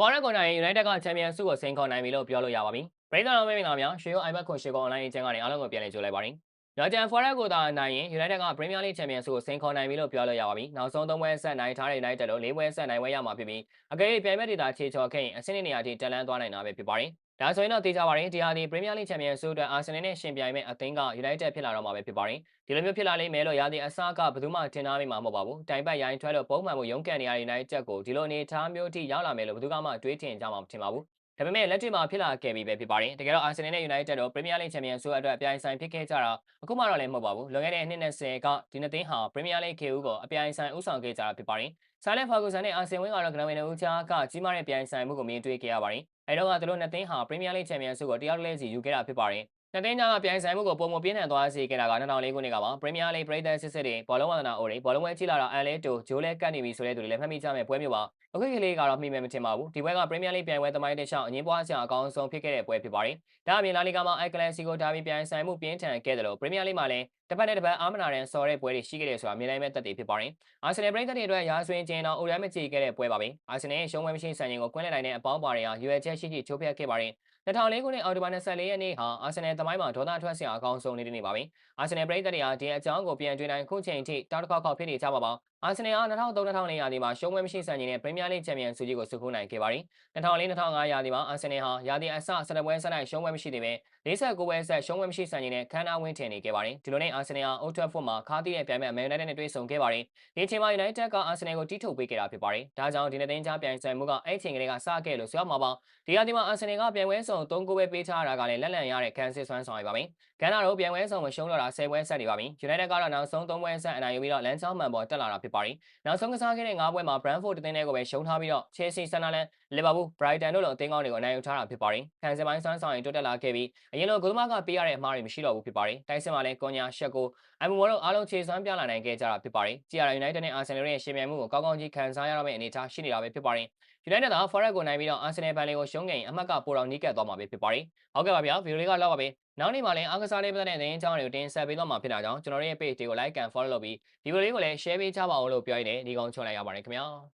Forex ကိုနိုင် United ကချန်ပီယံဆုကိုစိန်ခေါ်နိုင်ပြီလို့ပြောလို့ရပါပြီ။ပရိသတ်တော်မင်္ဂလာများရွှေရိုး iPad ခွန်ရွှေကော online အကျဉ်းကနေအားလုံးကိုပြန်လည်ကြိုလိုက်ပါရစေ။ ရော်ဂျန် Forex ကိုသာနိုင်ရင် United က Premier League ချန်ပီယံဆုကိုစိန်ခေါ်နိုင်ပြီလို့ပြောလို့ရပါပြီ။နောက်ဆုံးသုံးပွဲဆက်နိုင်ထားတဲ့ United တို့၄ပွဲဆက်နိုင်ပွဲရမှာဖြစ်ပြီးအကယ်၍ပြိုင်ဘက်ဒေတာခြေချော်ခဲ့ရင်အဆင့်နေရာထိတက်လန်းသွားနိုင်တာပဲဖြစ်ပါတယ်။ဒါဆိုရင်တော့တေချာပါရင်ဒီဟာဒီ Premier League ချန်ပီယံဆုအတွက် Arsenal နဲ့ရှင်ပြိုင်မဲ့အသင်းက United ဖြစ်လာတော့မှာပဲဖြစ်ပါတယ်။ဒီလိုမျိုးဖြစ်လာလိမ့်မယ်လို့ရာသီအစကဘယ်သူမှထင်ထားမိမှာမဟုတ်ပါဘူး။တိုင်ပတ်ရိုင်းထွက်လို့ပုံမှန်မှုရုန်းကန်နေရတဲ့ United ကိုဒီလိုအနေအထားမျိုးထိရောက်လာမယ်လို့ဘယ်သူမှတွေးထင်ကြမှာမထင်ပါဘူး။ ဒါပေမဲ့လက်တွေ့မှာဖြစ်လာခဲ့ပြီပဲဖြစ်ပါတယ်။တကယ်တော့ Arsenal နဲ့ United တို့ Premier League ချန်ပီယံဆုအတွက်အပြိုင်ဆိုင်ဖြစ်ခဲ့ကြတာအခုမှတော့လည်းမဟုတ်ပါဘူး။လွန်ခဲ့တဲ့နှစ်20ကဒီနှစ်သင်းဟာ Premier League KU ကိုအပြိုင်ဆိုင်ဥဆောင်ခဲ့ကြတာဖြစ်ပါတယ်။ Silent Ferguson နဲ့ Arsene Wenger ကတော့ကနဝင်ဦးချာကကြီးမားတဲ့ပြိုင်ဆိုင်မှုကိုမြင်တွေ့ခဲ့ရပါတယ်။အဲတော့ကသူတို့နှစ်သင်းဟာ Premier League ချန်ပီယံဆုကိုတယောက်တည်းစီယူခဲ့တာဖြစ်ပါတယ်။ နှစ်သင်းကြားကပြိုင်ဆိုင်မှုကိုပုံမပြင်းထန်သွားစေခဲ့တာက2004ခုနှစ်ကပါ Premier League ပြည်သက်စစ်စစ်တွေဘောလုံးဝါသနာအိုတွေဘောလုံးဝဲကြည့်လာတော့အန်လဲတိုဂျိုးလဲကတ်နေပြီဆိုတဲ့သူတွေလည်းမှတ်မိကြမယ်ပွဲမျိုးပါအခုကလေးကတော့မှီမယ်မထင်ပါဘူးဒီပွဲက Premier League ပြိုင်ပွဲသမိုင်းတစ်လျှောက်အငင်းပွားစရာအကောင်းဆုံးဖြစ်ခဲ့တဲ့ပွဲဖြစ်ပါတယ်ဒါအပြင်လာလီဂါမှာအိုက်ကလန်စီကိုဒါဘီပြိုင်ဆိုင်မှုပြင်းထန်ခဲ့တယ်လို့ Premier League မှာလည်းတစ်ပတ်နဲ့တစ်ပတ်အာမနာရန်စော်တဲ့ပွဲတွေရှိခဲ့တယ်ဆိုတာမြင်နိုင်မဲ့တက်တည်ဖြစ်ပါတယ်အာဆင်နယ်ပြည်သက်တွေအတွက်ရာဇဝင်ကျင်းတော့အိုရမ်းမကြည့်ခဲ့တဲ့ပွဲပါပဲအာဆင်နယ်ရဲ့ရှုံးပွဲမရှိဆန်ရင်ကိုကွင်းလက်တိုင်းနဲ့အပေါင်းပါတွေဟာရွယ်ချက်ရှိရှိချိုးဖျက်ခဲ့ပါတယ် 2004ခုနှစ်အောက်တိုဘာ24ရက်နေ့ဟာအာဆင်နယ်သမိုင်းမှာဒေါသထွက်စရာအကောင်းဆုံးနေ့တစ်နေ့ပါပဲအာဆင်နယ်ပြည်သက်တွေဟာဒီအကြောင်းကိုပြန်တွေ့နိုင်ခုချိန်ထိတောက်တစ်ခေါက်ခေါက်ဖြစ်နေကြပါပါ အာဆင်နယ်ဟာ2003-2004ရာသီမှာရှုံးပွဲမရှိဆန်ရင်နဲ့ပရီးမီးယားလိချန်ပီယံဆုကြီးကိုစုခိုးနိုင်ခဲ့ပါတယ်2004-2005ရာသီမှာအာဆင်နယ်ဟာရာသီအစ17ပွဲဆက်တိုက်ရှုံးပွဲမရှိသေးပဲ49ပွဲဆက်ရှုံးပွဲမရှိဆန်ရင်နဲ့ခန်းနာဝင်းထင်နေခဲ့ပါတယ်ဒီလိုနဲ့အာဆင်နယ်ဟာအိုထရက်ဖို့မှာခါးတီးတဲ့ပြိုင်မဲ့မန်ယူနိုက်တက်နဲ့တွေ့ဆုံခဲ့ပါတယ်ဒီအချိန်မှာယူနိုက်တက်ကအာဆင်နယ်ကိုတီးထုတ်ပေးခဲ့တာဖြစ်ပါတယ်ဒါကြောင့်ဒီနေ့သိန်းချပြိုင်ဆိုင်မှုကအဲ့ချိန်ကလေးကစခဲ့လို့ဆိုရမှာပါဒီရာသီမှာအာဆင်နယ်ကပြိုင်ပွဲဆောင်3ကိုပဲပေးထားတာကလည်းလက်လန်ရတဲ့ခန်းစစ်စွမ်းဆောင်ရပါမယ်ကန်းနာတို့ပြိုင်ပွဲဆောင်မရှုံးတော့တာ10ပွဲဆက်နေပါပြီယူနိုက်တက်ကတော့နောက်ဆုံး3ပွဲဆက်အနိုင်ယူပြီးတော့လန်ချောင်းမှန်ပေါ်တက်လာတာဖြစ်ပါတယ်နောက်ဆုံးကစားခဲ့တဲ့5ပွဲမှာ Brentford တင်းတဲ့ကိုပဲရှုံးထားပြီးတော့ Chelsea, Sunderland, Liverpool, Brighton တို့လိုအသင်းကောင်းတွေကိုအနိုင်ယူထားတာဖြစ်ပါတယ်။ခံစပိုင်းစွမ်းဆောင်ရင်တိုးတက်လာခဲ့ပြီးအရင်လိုဂိုးသမားကပေးရတဲ့အမှားတွေမရှိတော့ဘူးဖြစ်ပါတယ်။တိုက်စစ်မှာလည်းကွန်ညာရှက်ကိုအမ်ဘူမောတို့အားလုံးခြေစွမ်းပြလာနိုင်ခဲ့ကြတာဖြစ်ပါတယ်။ GR United နဲ့ Arsenal ရဲ့ရှင်ပြိုင်မှုကိုကောင်းကောင်းကြီးခံစားရတော့မယ့်အနေအထားရှိနေတာပဲဖြစ်ပါတယ်။ United က Forest ကိုနိုင်ပြီးတော့ Arsenal ဘန်လေးကိုရှုံးခဲ့ရင်အမှတ်ကပိုတော့နီးကပ်သွားမှာပဲဖြစ်ပါတယ်။ဟုတ်ကဲ့ပါဗျာဗီဒီယိုလေးကတော့ပါပဲ။ နောက်နေ့မှာလည်းအားကစားလေးပတ်တဲ့သတင်းအကြောင်းတွေကိုတင်ဆက်ပေးသွားမှာဖြစ်တာကြောင့်ကျွန်တော်ရဲ့ page တွေကို like and follow လုပ်ပြီးဒီဗီဒီယိုလေးကိုလည်း share ပေးကြပါဦးလို့ပြောရင်းနဲ့ဒီကောင်ချွန်လိုက်ရပါတယ်ခင်ဗျာ။